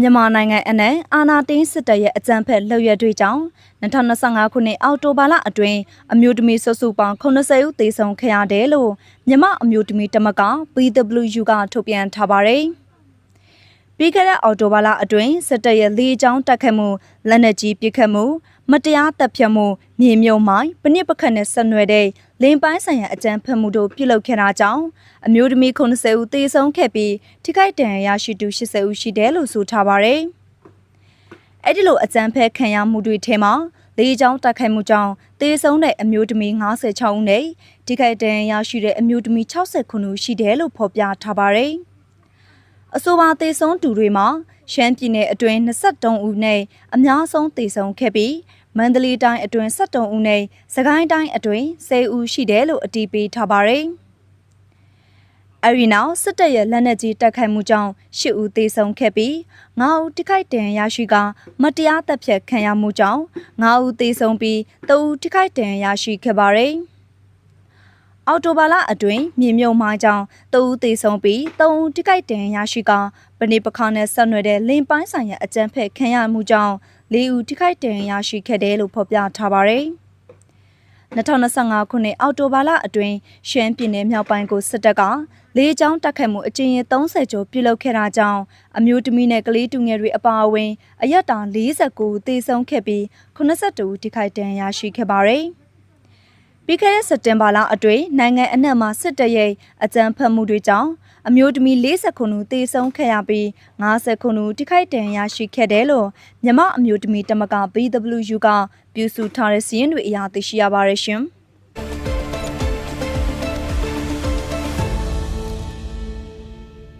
မြန်မာနိုင်ငံအနှံ့အာနာသိန်းစစ်တပ်ရဲ့အကြမ်းဖက်လှုပ်ရက်တွေကြောင့်2025ခုနှစ်အောက်တိုဘာလအတွင်းအမျိုးသမီးစုစုပေါင်း80ဦးသေဆုံးခဲ့ရတယ်လို့မြန်မာအမျိုးသမီးတမက BWU ကထုတ်ပြန်ထားပါတယ်။ပြီးခဲ့တဲ့အောက်တိုဘာလအတွင်းစစ်တပ်ရဲ့လေကြောင်းတိုက်ခတ်မှုလက်နက်ကြီးပစ်ခတ်မှု မတရားတပ်ဖြတ်မှုမြေမြုံမိုင်းပနစ်ပခတ်နဲ့ဆက်နွယ်တဲ့လင်းပိုင်းဆိုင်ရာအကြမ်းဖက်မှုတို့ပြုလုပ်ခဲ့တာကြောင့်အမျိုးသမီး90ဦးသေဆုံးခဲ့ပြီးထိခိုက်ဒဏ်ရာရရှိသူ80ဦးရှိတယ်လို့ဆိုထားပါတယ်။အဲ့ဒီလိုအကြမ်းဖက်ခံရမှုတွေထဲမှာလေကြောင်းတိုက်ခိုက်မှုကြောင့်သေဆုံးတဲ့အမျိုးသမီး96ဦးနဲ့ထိခိုက်ဒဏ်ရာရရှိတဲ့အမျိုးသမီး69ဦးရှိတယ်လို့ဖော်ပြထားပါတယ်။အဆိုပါသေဆုံးသူတွေမှာရှမ်းပြည်နယ်အတွင်း23ဦးနဲ့အများဆုံးသေဆုံးခဲ့ပြီး မန္တလေးတိုင်းအတွင်း73ဦးနဲ့စကိုင်းတိုင်းအတွင်း10ဦးရှိတယ်လို့အတည်ပြုထားပါတယ်။အဲဒီနောက်စစ်တပ်ရဲ့လက်နက်ကြီးတိုက်ခိုက်မှုကြောင့်10ဦးသေဆုံးခဲ့ပြီး9ဦးထိခိုက်ဒဏ်ရာရရှိကမတရားတပ်ဖြတ်ခံရမှုကြောင့်9ဦးသေဆုံးပြီး3ဦးထိခိုက်ဒဏ်ရာရရှိခဲ့ပါတယ်။အော်တိုဘာလအတွင်းမြေမြုံမိုင်းကြောင့်3ဦးသေဆုံးပြီး3ဦးထိခိုက်ဒဏ်ရာရရှိကပဏိပခါနဲ့ဆက်နွယ်တဲ့လင်ပိုင်းဆိုင်ရာအကြမ်းဖက်ခံရမှုကြောင့် ၄ဦးထိခိုက်ဒဏ်ရာရရှိခဲ့တယ်လို့ဖော်ပြထားပါတယ်။2025ခုနှစ်အောက်တိုဘာလအတွင်းရှမ်းပြည်နယ်မြောက်ပိုင်းကိုစစ်တပ်ကလေကြောင်းတိုက်ခတ်မှုအကြိမ်ရေ30ကျော်ပြုလုပ်ခဲ့တာကြောင့်အမျိုးသမီးနဲ့ကလေးတူငယ်တွေအပါအဝင်အရက်တာ49ဦးသေဆုံးခဲ့ပြီး82ဦးထိခိုက်ဒဏ်ရာရရှိခဲ့ပါတယ်။ ပြီးခဲ့တဲ့စက်တင်ဘာလအတွင်းနိုင်ငံအနှံ့မှာစစ်တပ်ရဲ့အကြမ်းဖက်မှုတွေကြောင့်အမျိုးသမီး40ခုနူသေဆုံးခဲ့ရပြီး50ခုနူထိခိုက်ဒဏ်ရာရှိခဲ့တယ်လို့မြမအမျိုးသမီးတမက BWU ကပြုစုထားတဲ့စီးရင်တွေအရာသိရှိရပါတယ်ရှင်။